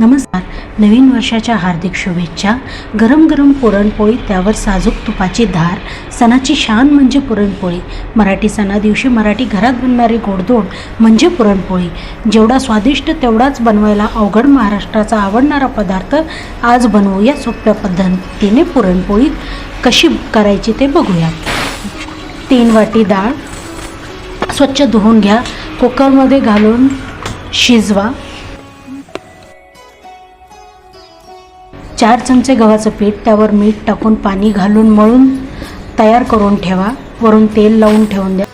नमस्कार. नवीन वर्षाच्या हार्दिक शुभेच्छा. गरम गरम पुरणपोळी त्यावर साजूक तुपाची धार सणाची शान म्हणजे पुरणपोळी. मराठी सणादिवशी मराठी घरात बनणारी गोडधोड म्हणजे पुरणपोळी. जेवढा स्वादिष्ट तेवढाच बनवायला अवघड महाराष्ट्राचा आवडणारा पदार्थ आज बनवूया सोप्या पद्धतीने पुरणपोळी. कशी करायची ते बघूया. तीन वाटी डाळ स्वच्छ धुवून घ्या. कुकरमध्ये घालून शिजवा. चार चमचे गव्हाचं पीठ त्यावर मीठ टाकून पाणी घालून मळून तयार करून ठेवा. वरून तेल लावून ठेवून द्या.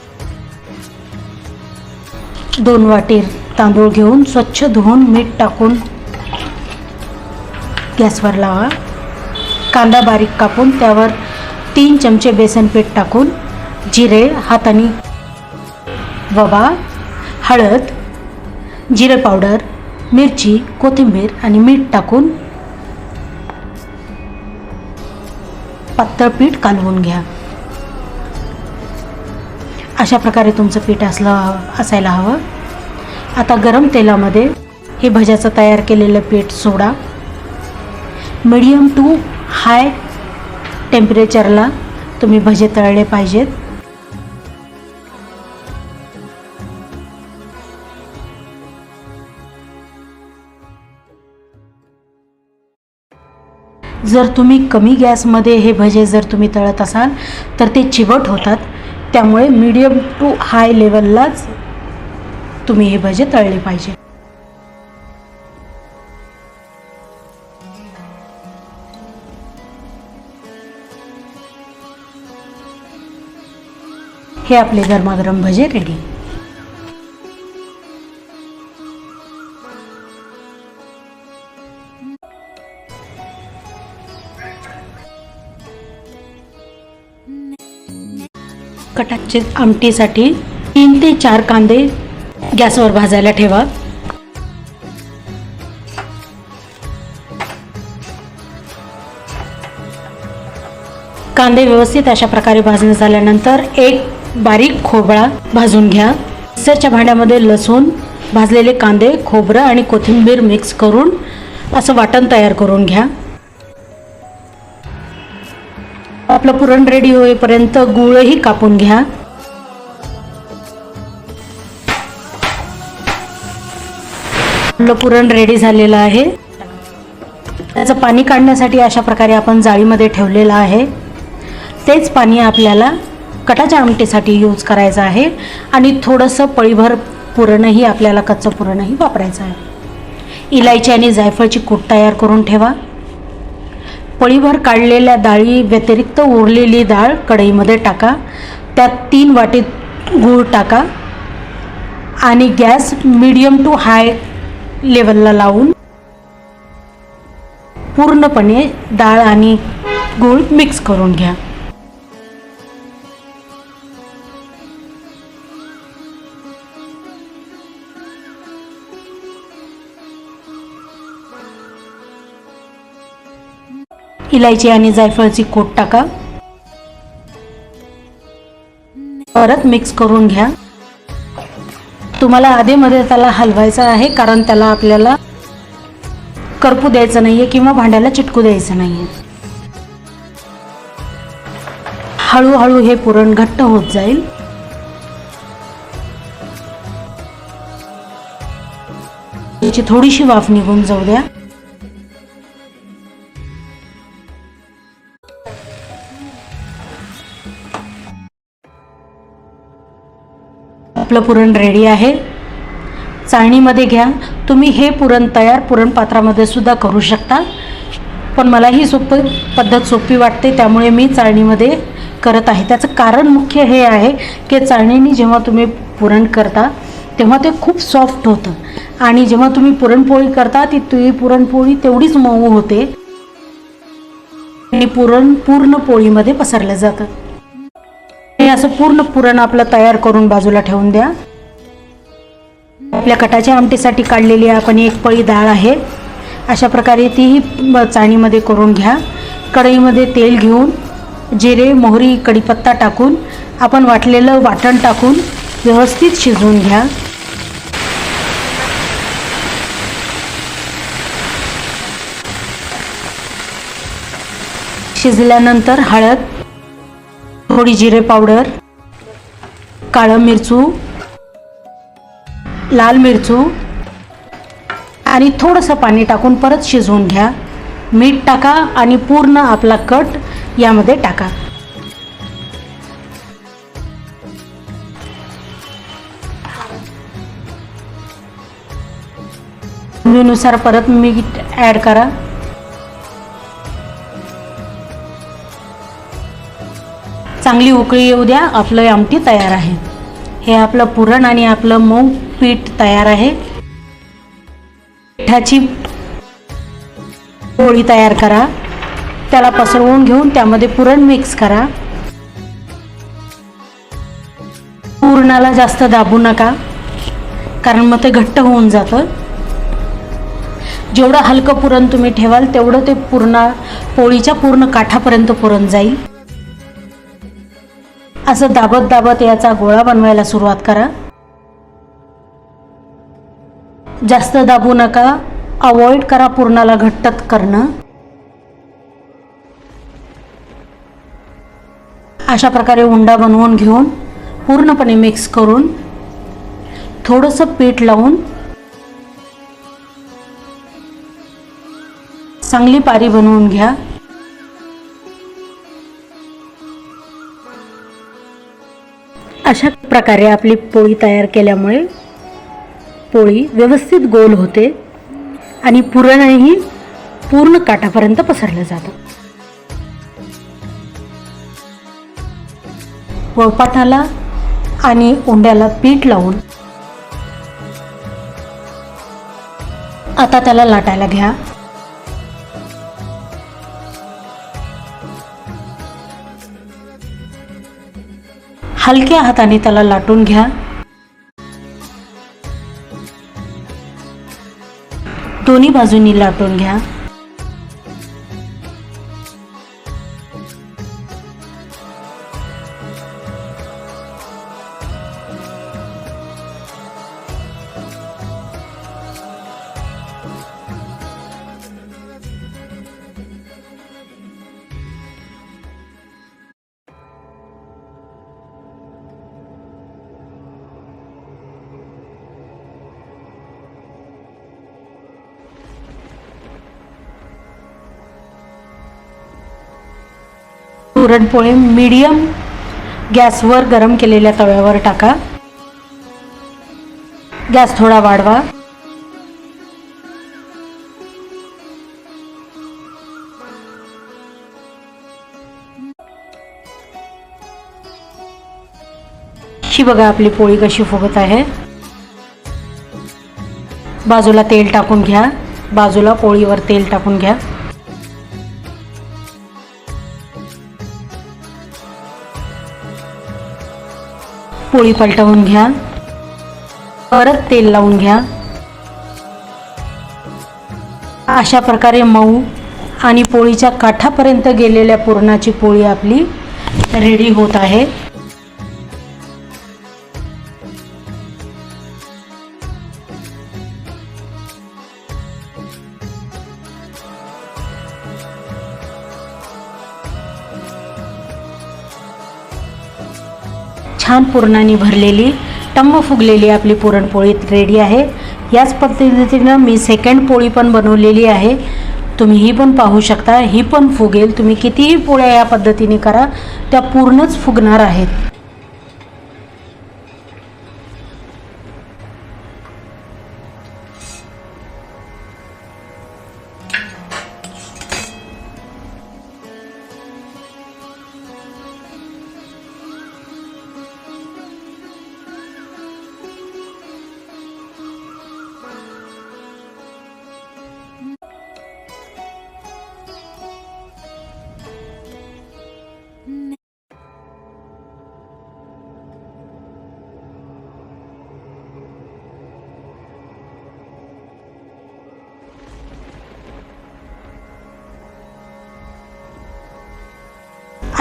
दोन वाटी तांदूळ घेऊन स्वच्छ धुवून मीठ टाकून गॅसवर लावा. कांदा बारीक कापून त्यावर तीन चमचे बेसन पीठ टाकून जिरे हाताने ववा हळद जिरे पावडर मिरची कोथिंबीर आणि मीठ टाकून पातळ पीठ कालवून घ्या. अशा प्रकारे तुमचं पीठ असलं असायला हवं. आता गरम तेलामध्ये हे भज्याचं तयार केलेलं पीठ सोडा. मिडियम टू हाय टेम्परेचरला तुम्ही भजे तळले पाहिजेत. जर तुम्ही कमी गॅसमध्ये हे भजे जर तुम्ही तळत असाल तर ते चिवट होतात. त्यामुळे मीडियम टू हाय लेवललाच तुम्ही हे भजे तळले पाहिजे. हे आपले गरमागरम भजे रेडी कटाचे आमटीसाठी तीन ते चार कांदे गॅसवर भाजायला ठेवा. कांदे व्यवस्थित अशा प्रकारे भाजणे झाल्यानंतर एक बारीक खोबळा भाजून घ्या. मिक्सरच्या भांड्यामध्ये लसूण भाजलेले कांदे खोबरं आणि कोथिंबीर मिक्स करून असं वाटण तयार करून घ्या. आपलं पुरण रेडी होईपर्यंत गुळही कापून घ्या. आपलं पुरण रेडी झालेलं आहे. त्याचं पाणी काढण्यासाठी अशा प्रकारे आपण जाळीमध्ये ठेवलेलं आहे. तेच पाणी आपल्याला कटाच्या आमटीसाठी यूज करायचं आहे आणि थोडंसं पळीभर पुरणही आपल्याला कच्चं पुरणही वापरायचं आहे. इलायची आणि जायफळची कूट तयार करून ठेवा. पळीभर काढलेल्या डाळी व्यतिरिक्त उरलेली डाळ कढईमध्ये टाका. त्यात तीन वाटी गूळ टाका आणि गॅस मीडियम टू हाय लेवलला लावून पूर्णपणे डाळ आणि गूळ मिक्स करून घ्या. इलायची आणि जायफळची कोट टाका. परत मिक्स करून घ्या. तुम्हाला आधीमध्ये त्याला हलवायचं आहे कारण त्याला आपल्याला करपू द्यायचं नाहीये किंवा भांड्याला चिटकू द्यायचं नाहीये. हळूहळू हे पुरण घट्ट होत जाईल. याची थोडीशी वाफ निघून जाऊ द्या. आपलं पुरण रेडी आहे. चाळणीमध्ये घ्या. तुम्ही हे पुरण तयार पुरणपात्रामध्ये सुद्धा करू शकता. पण मला ही सोपी पद्धत सोपी वाटते त्यामुळे मी चाळणीमध्ये करत आहे. त्याचं कारण मुख्य हे आहे की चाळणीने जेव्हा तुम्ही पुरण करता तेव्हा ते खूप सॉफ्ट होतं. आणि जेव्हा तुम्ही पुरणपोळी करता ती तुम्ही पुरणपोळी तेवढीच मऊ होते. आणि पुरण पूर्ण पोळीमध्ये पसरलं जातं. आणि असं पूर्ण पुरण आपलं तयार करून बाजूला ठेवून द्या. आपल्या कटाच्या आमटीसाठी काढलेली आपण एक पळी डाळ आहे. अशा प्रकारे तीही चाणीमध्ये करून घ्या. कढईमध्ये तेल घेऊन जिरे मोहरी कढीपत्ता टाकून आपण वाटलेलं वाटण टाकून व्यवस्थित शिजवून घ्या. शिजल्यानंतर हळद थोडी जिरे पावडर काळं मिरचू लाल मिरचू आणि थोडंसं पाणी टाकून परत शिजवून घ्या. मीठ टाका आणि पूर्ण आपला कट यामध्ये टाका. चवीनुसार परत मीठ ॲड करा. चांगली उकळी येऊ द्या आपलं आमटी तयार आहे. हे आपलं पुरण आणि आपलं मऊ पीठ तयार आहे. पिठाची पोळी तयार करा. त्याला पसरवून घेऊन त्यामध्ये पुरण मिक्स करा. पुरणाला जास्त दाबू नका कारण मग ते घट्ट होऊन जातं. जेवढं हलकं पुरण तुम्ही ठेवाल तेवढं ते पूर्ण पोळीच्या पूर्ण काठापर्यंत पुरण जाईल. असं दाबत दाबत याचा गोळा बनवायला सुरुवात करा. जास्त दाबू नका. अवॉइड करा पूर्णाला घट्टत करणं. अशा प्रकारे उंडा बनवून घेऊन पूर्णपणे मिक्स करून थोडंसं पीठ लावून चांगली पारी बनवून घ्या. अशा प्रकारे आपली पोळी तयार केल्यामुळे पोळी व्यवस्थित गोल होते आणि पुरणही पूर्ण काठापर्यंत पसरलं जातं. पोळपाटाला आणि उंड्याला पीठ लावून आता त्याला लाटायला घ्या. हलक्या हाताने त्याला लाटून घ्या. दोन्ही बाजूंनी लाटून घ्या. पुरणपोळी मीडियम गॅसवर गरम केलेल्या तव्यावर टाका. गॅस थोडा वाढवा. ही बघा आपली पोळी कशी फुगत आहे. बाजूला तेल टाकून घ्या. बाजूला पोळीवर तेल टाकून घ्या. पोळी पलटवून घ्या. परत तेल लावून घ्या. अशा प्रकारे मऊ आणि पोळीच्या काठापर्यंत गेलेल्या पुरणाची पोळी आपली रेडी होत आहे. छान पुरणाने भरलेली टम्म फुगलेली आपली पुरणपोळी रेडी आहे. याच पद्धतीनं मी सेकंड पोळी पण बनवलेली आहे. तुम्ही ही पण पाहू शकता ही पण फुगेल. तुम्ही कितीही पोळ्या या पद्धतीने करा त्या पूर्णच फुगणार आहेत.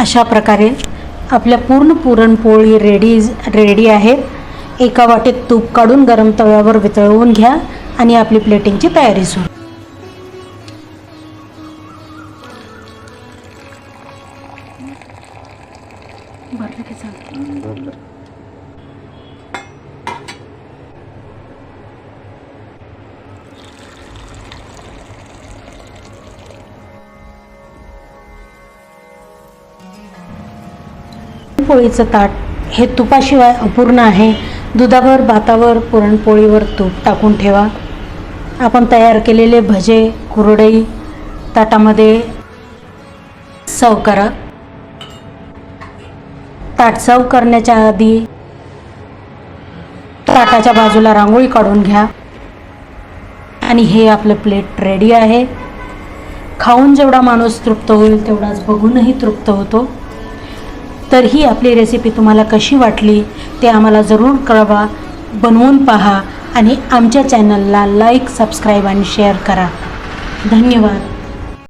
अशा प्रकारे आपल्या पूर्ण पुरणपोळी रेडी रेडी आहे एका वाटेत तूप काढून गरम तव्यावर वितळवून घ्या आणि आपली प्लेटिंगची तयारी सुरू. भरलं की पोळीचं ताट. हे तुपाशिवाय अपूर्ण आहे. दुधावर भातावर पुरणपोळीवर तूप टाकून ठेवा. आपण तयार केलेले भजे कुरडई ताटामध्ये सर्व करा. ताट सर्व करण्याच्या आधी ताटाच्या बाजूला रांगोळी काढून घ्या. आणि हे आपलं प्लेट रेडी आहे. खाऊन जेवढा माणूस तृप्त होईल तेवढाच बघूनही तृप्त होतो. तर ही आपली रेसिपी तुम्हाला कशी वाटली ते आम्हाला जरूर कळवा बनवून पहा आणि आमच्या चॅनलला लाईक सबस्क्राईब आणि शेअर करा. धन्यवाद.